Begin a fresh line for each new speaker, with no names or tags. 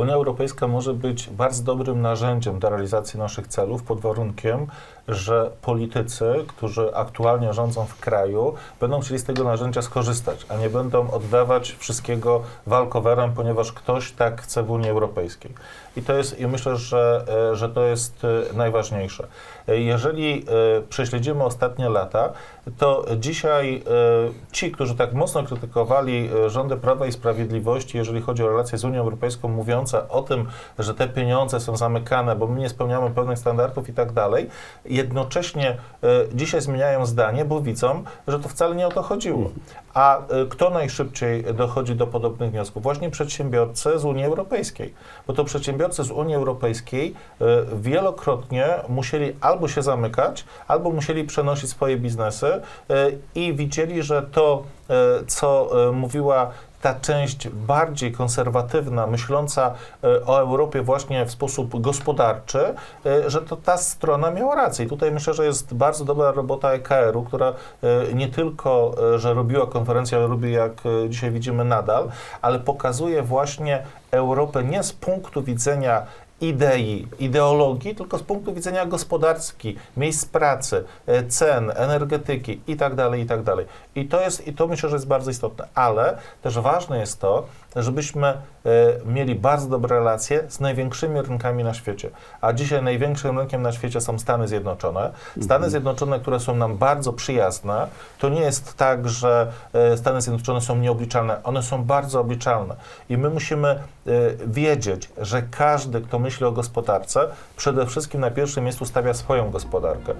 Unia Europejska może być bardzo dobrym narzędziem do realizacji naszych celów pod warunkiem, że politycy, którzy aktualnie rządzą w kraju, będą chcieli z tego narzędzia skorzystać, a nie będą oddawać wszystkiego walkowerem, ponieważ ktoś tak chce w Unii Europejskiej. I to jest, i myślę, że, e, że to jest e, najważniejsze. E, Jeżeli prześledzimy ostatnie lata, to dzisiaj ci, którzy tak mocno krytykowali rządy Prawa i Sprawiedliwości, jeżeli chodzi o relacje z Unią Europejską, mówiące o tym, że te pieniądze są zamykane, bo my nie spełniamy pewnych standardów i tak dalej, jednocześnie e, dzisiaj zmieniają zdanie, bo widzą, że to wcale nie o to chodziło. A e, kto najszybciej dochodzi do podobnych wniosków? Właśnie przedsiębiorcy z Unii Europejskiej. Bo to przedsiębiorcy z Unii Europejskiej e, wielokrotnie musieli albo się zamykać, albo musieli przenosić swoje biznesy e, i widzieli, że to, co mówiła ta część bardziej konserwatywna, myśląca o Europie właśnie w sposób gospodarczy, że to ta strona miała rację. I tutaj myślę, że jest bardzo dobra robota EKR-u, która nie tylko, że robiła konferencję, ale robi, jak e, dzisiaj widzimy, nadal, ale pokazuje właśnie Europę nie z punktu widzenia idei, ideologii, tylko z punktu widzenia gospodarki, miejsc pracy, e, cen, energetyki i tak dalej, i tak dalej. I to jest, i to myślę, że jest bardzo istotne, ale też ważne jest to, żebyśmy e, mieli bardzo dobre relacje z największymi rynkami na świecie. A dzisiaj największym rynkiem na świecie są Stany Zjednoczone. Stany Zjednoczone, które są nam bardzo przyjazne, to nie jest tak, że e, Stany Zjednoczone są nieobliczalne. One są bardzo obliczalne. I my musimy e, wiedzieć, że każdy, kto myśli o gospodarce, przede wszystkim na pierwszym miejscu stawia swoją gospodarkę.